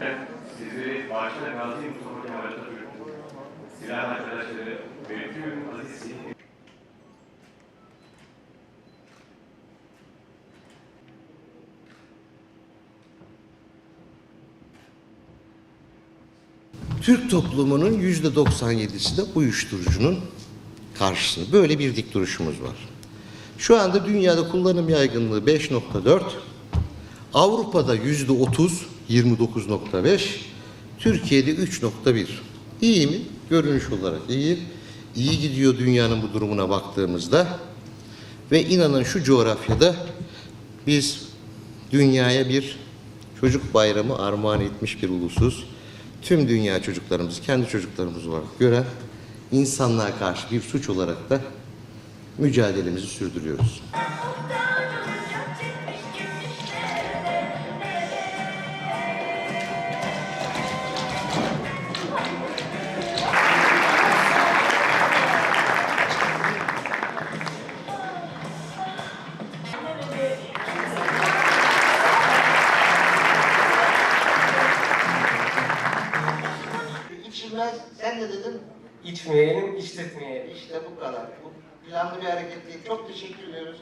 Ben sizleri başta Gazi Mustafa Kemal Atatürk, silah arkadaşları ve tüm aziz Türk toplumunun yüzde 97'si de uyuşturucunun karşısında. Böyle bir dik duruşumuz var. Şu anda dünyada kullanım yaygınlığı 5.4, Avrupa'da yüzde 30, 29.5, Türkiye'de 3.1. İyi mi? Görünüş olarak iyi. İyi gidiyor dünyanın bu durumuna baktığımızda. Ve inanın şu coğrafyada biz dünyaya bir çocuk bayramı armağan etmiş bir ulusuz. Tüm dünya çocuklarımızı kendi çocuklarımız olarak gören insanlığa karşı bir suç olarak da mücadelemizi sürdürüyoruz. İçilmez, sen ne dedin? İçmeyelim, işletmeyelim. İşte bu kadar. Bu planlı bir hareket değil. Çok teşekkür ediyoruz.